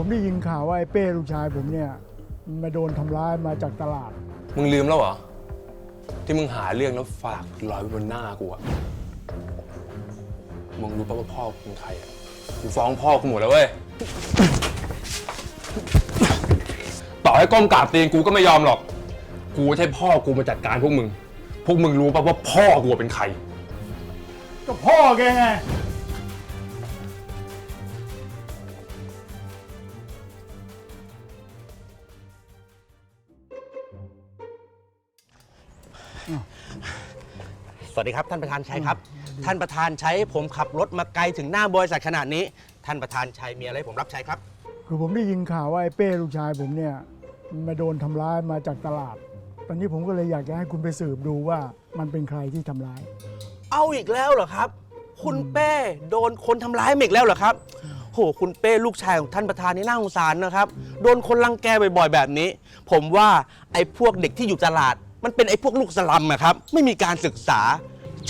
ผมได้ยินข่าวว่าไอ้เป้ลูกชายผมเนี่ยมันมาโดนทำร้ายมาจากตลาด มึงลืมแล้วเหรอ ที่มึงหาเรื่องแล้วฝากรอยไว้บนหน้ากูอะมึงรู้ป่ะว่าพ่อกูเป็นใครอะกูฟ้องพ่อกูหมดแล้วเว้ย ต่อให้ก้มกราบตีนกูก็ไม่ยอมหรอก กูจะให้พ่อกูมาจัดการพวกมึง พวกมึงรู้ป่ะว่าพ่อกูเป็นใคร ก็พ่อแกไง วัสดีครับท่านประธานชัยครับ ท่านประธานชัยผมขับรถมาไกลถึงหน้าบริษัทขนาดนี้ ท่านประธานชัยมีอะไรให้ผมรับใช้ครับ คือผมได้ยินข่าวว่าไอ้เป้ลูกชายผมเนี่ยมันมาโดนทำร้ายมาจากตลาด ตอนนี้ผมก็เลยอยากจะให้คุณไปสืบดูว่ามันเป็นใครที่ทำร้าย เอาอีกแล้วเหรอครับ คุณเป้โดนคนทำร้ายมาอีกแล้วเหรอครับโหคุณเป้ลูกชายของท่านประธานนี่น่าสงสารนะครับ โดนคนรังแกบ่อยๆแบบนี้ ผมว่าไอ้พวกเด็กที่อยู่ตลาด มันเป็นไอ้พวกลูกสลัมอะครับ ไม่มีการศึกษา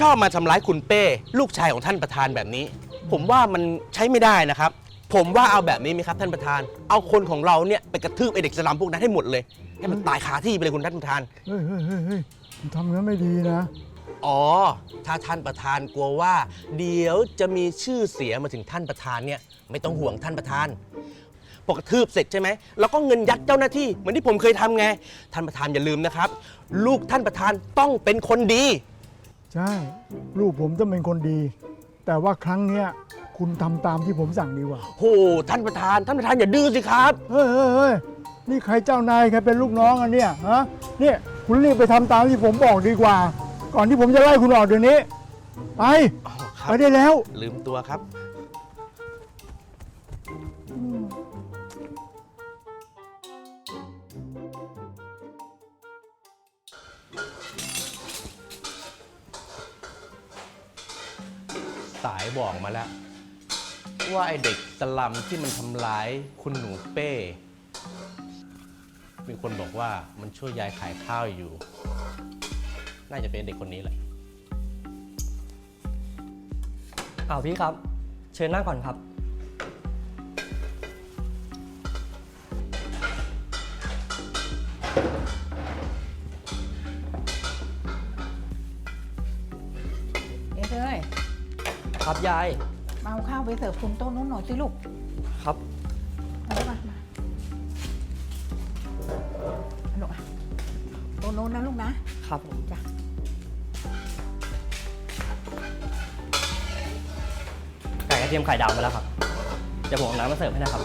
ชอบมาทำร้ายคุณเป้ ลูกชายของท่านประธานแบบนี้ ผมว่ามันใช้ไม่ได้นะครับ ผมว่าเอาแบบนี้ไหมครับท่านประธาน เอาคนของเราเนี่ยไปกระทืบไอ้เด็กสลัมพวกนั้นให้หมดเลย ให้มันตายคาที่ไปเลยคุณท่านประธาน เฮ้ยเฮ้ยเฮ้ยเฮ้ยมันทำงั้นไม่ดีนะ อ๋อ ถ้าท่านประธานกลัวว่า เดี๋ยวจะมีชื่อเสียมาถึงท่านประธานเนี่ยไม่ต้องห่วงท่านประธานปกทืบเสร็จใช่ไหมแล้วก็เงินยัดเจ้าหน้าที่เหมือนที่ผมเคยทำไง ท่านประธานอย่าลืมนะครับ ลูกท่านประธานต้องเป็นคนดี ใช่ ลูกผมต้องเป็นคนดี แต่ว่าครั้งเนี้ยคุณทำตามที่ผมสั่งดีกว่า โหท่านประธาน ท่านประธานอย่าดื้อสิครับ เฮ้ยเฮ้ยเฮ้ยนี่ใครเจ้านายใครเป็นลูกน้องอันเนี่ยฮะเนี่ยคุณรีบไปทำตามที่ผมบอกดีกว่า ก่อนที่ผมจะไล่คุณออกเดี๋ยวนี้ ไป อ๋อครัไปบ ได้แล้ว ลืมตัวครับายบอกมาแล้ว ว่าไอเด็กสลัมที่มันทำร้ายคุณหนูเป้ มีคนบอกว่ามันช่วยยายขายข้าวอยู่ น่าจะเป็นเด็กคนนี้แหละ อ้าวพี่ครับ เชิญนั่งก่อนครับ ครับยาย มาเอาข้าวไปเสิร์ฟคุณโต๊ะนู้นหน่อยสิลูกครับมาลูกมามาลูกอะโต๊ะนู้นนะลูกนะ ครับผมจ้ะ ไก่กระเทียมไข่ดาวมาแล้วครับ เดี๋ยวผมเอาน้ำมาเสิร์ฟให้นะครับ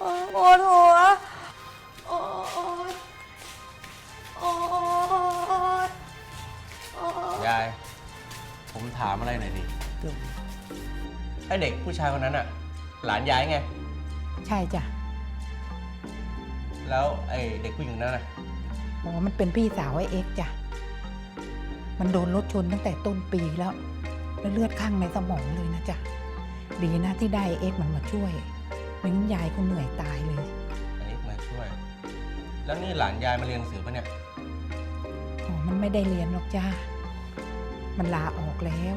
เอ่อปวดหัวโอ๊ยโอ๊ยโอ๊ยยาย ผมถามอะไรหน่อยดิไอเด็กผู้ชายคนนั้นอะหลานยายไง ใช่จ้ะแล้วไอเด็กผู้หญิงนั้นอะอ๋อมันเป็นพี่สาวไอ้เอ็กซ์จ้ะ มันโดนรถชนตั้งแต่ต้นปีแล้ว แล้วเลือดข้างในสมองเลยนะจ๊ะ ดีนะที่ได้ไอ้เอ็กซ์มันมาช่วย ไม่งั้นยายคงเหนื่อยตายเลยไอเอ็กซ์มาช่วย แล้วนี่หลานยายมาเรียนหนังสือปะเนี่ย อ๋อ มันไม่ได้เรียนหรอกจ้า มันลาออกแล้ว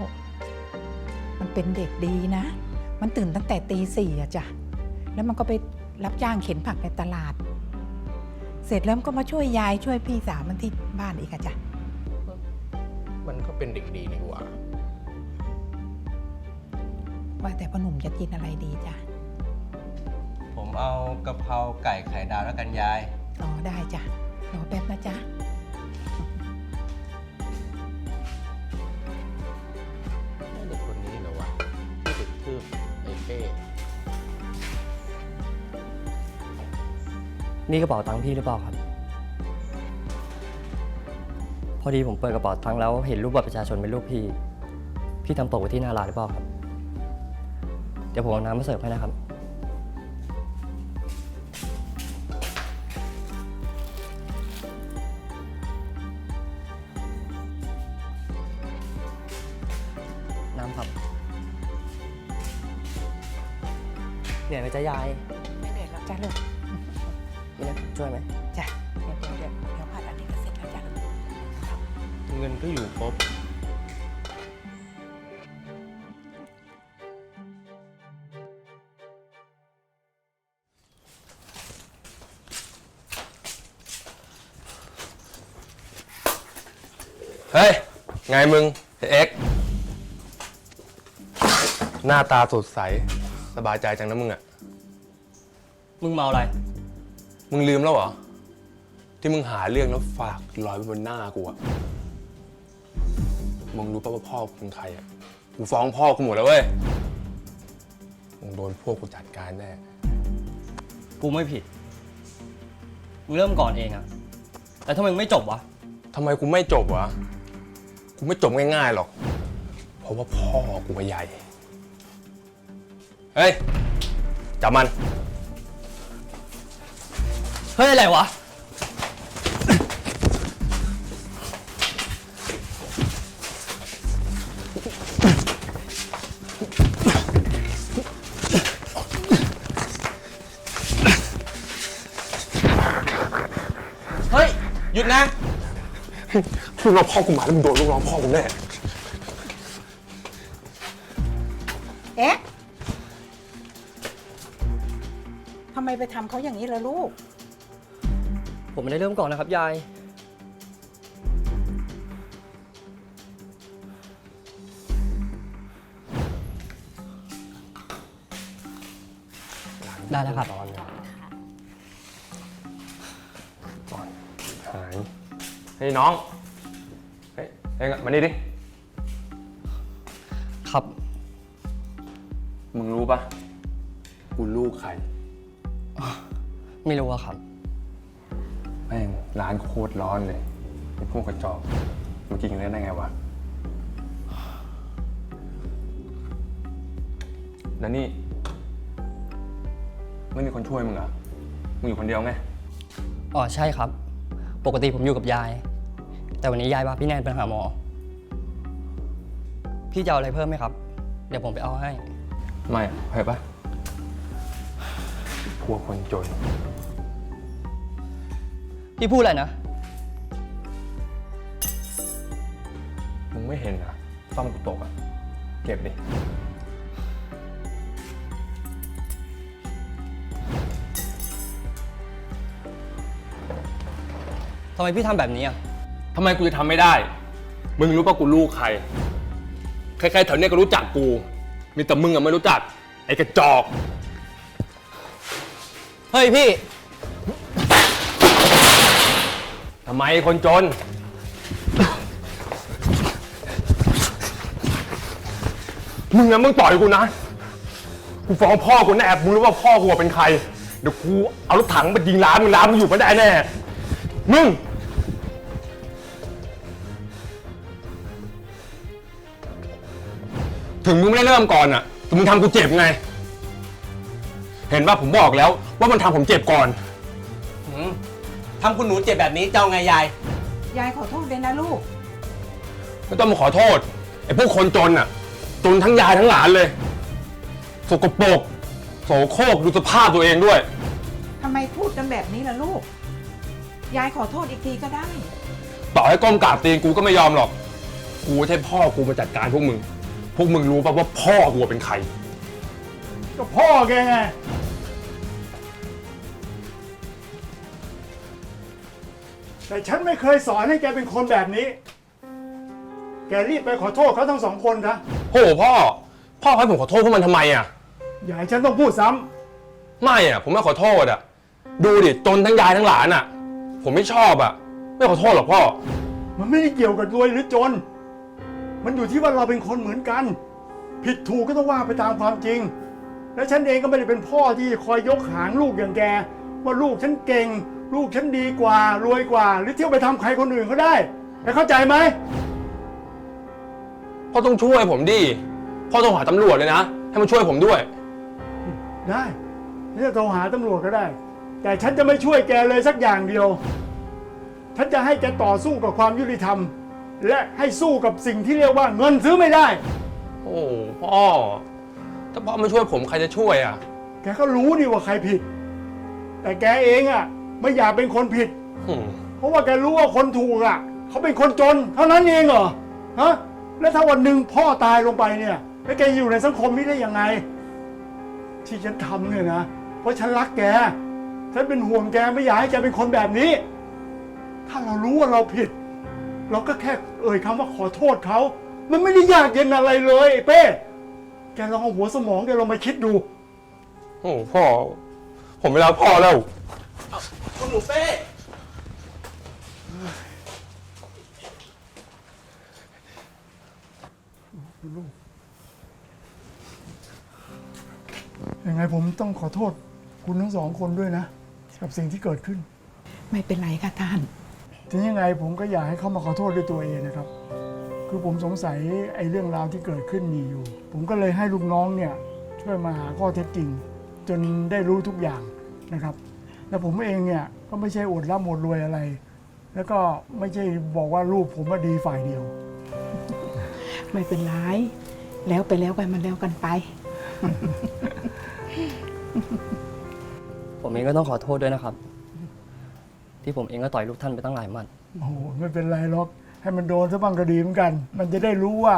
มันเป็นเด็กดีนะ มันตื่นตั้งแต่ตีสี่อะจ้ะ แล้วมันก็ไปรับจ้างเข็นผักในตลาด เสร็จแล้วมันก็มาช่วยยายช่วยพี่สาวมันที่บ้านอีกอะจ้ะ มันก็เป็นเด็กดีนี่หว่า ว่าแต่พ่อหนุ่มจะกินอะไรดีจ้ะผม เอากะเพราไก่ไข่ดาวแล้วกันยายรอได้จ้ะรอแป๊บนะจ๊ะ เด็กคนนี้เหรอวะที่ติดทืบไอเป้นี่กระเป๋าตังค์พี่หรือเปล่าครับ พอดีผมเปิดกระเป๋าตังค์แล้วเห็นรูปบัตรประชาชนเป็นรูปพี่ พี่ทำตกไว้ที่หน้าร้านหรือเปล่าครับ เดี๋ยวผมเอาน้ำมาเสิร์ฟให้นะครับ ครับ เหนื่อยไหมจ๊ะยายไม่เหนื่อยหรอกจ้าลูกมีนะช่วยไหมจ้ะเดี๋ยวเดี๋ยวเดี๋ยวเดี๋ยวผัดอันนี้ก็เสร็จแล้วจ้ะลูกเงินก็อยู่ครบ เฮ้ย ไงมึงเอ็กซ์ หน้าตาสดใส สบายใจจังนะมึงอะมึงเมาอะไร มึงลืมแล้วเหรอ ที่มึงหาเรื่องแล้วฝากรอยไว้บนหน้ากูอะมึงรู้ป่ะว่าพ่อกูเป็นใครอะกูฟ้องพ่อกูหมดแล้วเว้ย มึงโดนพวกกูจัดการแน่ กูไม่ผิด มึงเริ่มก่อนเองอะแต่ทำไมมึงไม่จบวะ ทำไมกูไม่จบวะ กูไม่จบง่ายๆหรอก เพราะว่าพ่อกูใหญ่ เฮ้ย จับมัน เฮ้ย อะไรวะ เฮ้ย หยุดนะ ลูกน้องพ่อกูมาแล้วมึงโดนลูกน้องพ่อกูแน่ เอ๊ะ ไมไปทำเขาอย่างนี้ล่ะลูก ผมไม่ได้เริ่มก่อนนะครับยาย ได้แล้วครับ ตอนเนี่ยก่อนหายเฮ้ยน้อง เฮ้ยเฮ้ยมานี่ดิ ครับ มึงรู้ปะกูลูกใคร ไม่รู้อะครับ แม่งร้านโคตรร้อนเลยไอ้พวกกระจอกมึงกินกันได้ไงวะ แล้วนี่ ไม่มีคนช่วยมึงเหรอ มึงอยู่คนเดียวไง อ๋อใช่ครับ ปกติผมอยู่กับยาย แต่วันนี้ยายพาพี่แนนไปหาหมอ พี่จะเอาอะไรเพิ่มไหมครับ เดี๋ยวผมไปเอาให้ ไม่อะเห็นปะ พวกคนจน พี่พูดอะไรนะ มึงไม่เห็นเหรอซ่อมกูตกอะเก็บดิ ทำไมพี่ทำแบบนี้อะ ทำไมกูจะทำไม่ได้ มึงรู้ป่ะกูลูกใคร ใครๆแถวเนี้ยก็รู้จักกู มีแต่มึงอะไม่รู้จัก ไอ้กระจอก เฮ้ยพี่ ทำไมคนจน มึงอะมึงต่อยกูนะ กูฟ้องพ่อกูแน่มึงรู้ว่าพ่อกูเป็นใคร เดี๋ยวกูเอารถถังมายิงร้านมึงร้านมึงอยู่ไม่ได้แน่ มึง ถึงมึงไม่ได้เริ่มก่อนอะแต่มึงทำกูเจ็บไง เห็นว่าผมบอกแล้ว ว่ามันทำผมเจ็บก่อนทำคุณหนูเจ็บแบบนี้จะเอาไงยาย ยายขอโทษเลยนะลูก ไม่ต้องมาขอโทษไอ้พวกคนจนอะ จนทั้งยายทั้งหลานเลย สกปรกโสโครกดูสภาพตัวเองด้วย ทำไมพูดกันแบบนี้ล่ะลูก ยายขอโทษอีกทีก็ได้ ต่อให้ก้มกราบตีนกูก็ไม่ยอมหรอก กูใช่พ่อกูมาจัดการพวกมึง พวกมึงรู้ป่ะว่าพ่อกูเป็นใคร ก็พ่อแกไง แต่ฉันไม่เคยสอนให้แกเป็นคนแบบนี้ แกรีบไปขอโทษเขาทั้งสองคนนะโหพ่อ พ่อให้ผมขอโทษพวกมันทำไมอะ อย่าให้ฉันต้องพูดซ้ำไม่อะ ผมไม่ขอโทษอะ ดูดิจนทั้งยายทั้งหลานอะ ผมไม่ชอบอะ ไม่ขอโทษหรอกพ่อ มันไม่ได้เกี่ยวกับรวยหรือจน มันอยู่ที่ว่าเราเป็นคนเหมือนกัน ผิดถูกก็ต้องว่าไปตามความจริง และฉันเองก็ไม่ได้เป็นพ่อที่คอยยกหางลูกอย่างแก ว่าลูกฉันเก่ง ลูกฉันดีกว่ารวยกว่า หรือเที่ยวไปทำใครคนอื่นเขาได้แกเข้าใจไหม พ่อต้องช่วยผมดิ พ่อต้องหาตำรวจเลยนะ ให้มันช่วยผมด้วย ได้ฉันจะโทรหาตำรวจก็ได้ แต่ฉันจะไม่ช่วยแกเลยสักอย่างเดียว ฉันจะให้แกต่อสู้กับความยุติธรรม และให้สู้กับสิ่งที่เรียกว่าเงินซื้อไม่ได้ โอ้พ่อ ถ้าพ่อไม่ช่วยผมใครจะช่วยอะ แกก็รู้นี่ว่าใครผิด แต่แกเองอะ ไม่อยากเป็นคนผิด อืมเพราะว่าแกรู้ว่าคนถูกอะเขาเป็นคนจน เท่านั้นเองเหรอฮะแล้วถ้าวันหนึ่งพ่อตายลงไปเนี่ยแล้วแกอยู่ในสังคมนี้ได้ยังไง ที่ฉันทำเนี่ยนะเพราะฉันรักแกฉันเป็นห่วงแกไม่อยากให้แกเป็นคนแบบนี้ ถ้าเรารู้ว่าเราผิด เราก็แค่เอ่ยคำว่าขอโทษเขามันไม่ได้ยากเย็นอะไรเลยไอ้เป้แกลองเอาหัวสมองแกลองมาคิดดู โอ้พ่อ ผมไม่รักพ่อแล้วคุณ หนูเป้ยังไงผมต้องขอโทษคุณทั้งสองคนด้วยนะ กับสิ่งที่เกิดขึ้น ไม่เป็นไรค่ะท่าน ถึงยังไงผมก็อยากให้เขามาขอโทษด้วยตัวเองนะครับ คือผมสงสัยไอ้เรื่องราวที่เกิดขึ้นมีอยู่ ผมก็เลยให้ลูกน้องเนี่ยช่วยมาหาข้อเท็จจริง จนได้รู้ทุกอย่างนะครับ แล้วผมเองเนี่ย ก็ไม่ใช่อดร่ำอดรวยอะไร แล้วก็ไม่ใช่บอกว่าลูกผมว่าดีฝ่ายเดียว ไม่เป็นไร แล้วไปแล้วกันมันแล้วกันไป ผมเองก็ต้องขอโทษด้วยนะครับ ที่ผมเองก็ต่อยลูกท่านไปตั้งหลายหมัด โอ้โหไม่เป็นไรหรอก ให้มันโดนซะบ้างก็ดีเหมือนกัน มันจะได้รู้ว่า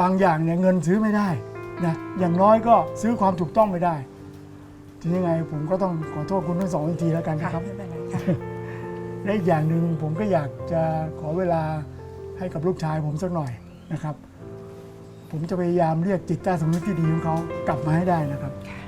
บางอย่างเนี่ยเงินซื้อไม่ได้นะอย่างน้อยก็ซื้อความถูกต้องไม่ได้ ถึงยังไงผมก็ต้องขอโทษคุณทั้งสองอีกทีแล้วกันค่ะนะครับ ไม่เป็นไรค่ะ และอีกอย่างหนึ่งผมก็อยากจะขอเวลาให้กับลูกชายผมสักหน่อยนะครับ ผมจะพยายามเรียกจิตใต้สำนึกที่ดีของเขากลับมาให้ได้นะครับค่ะ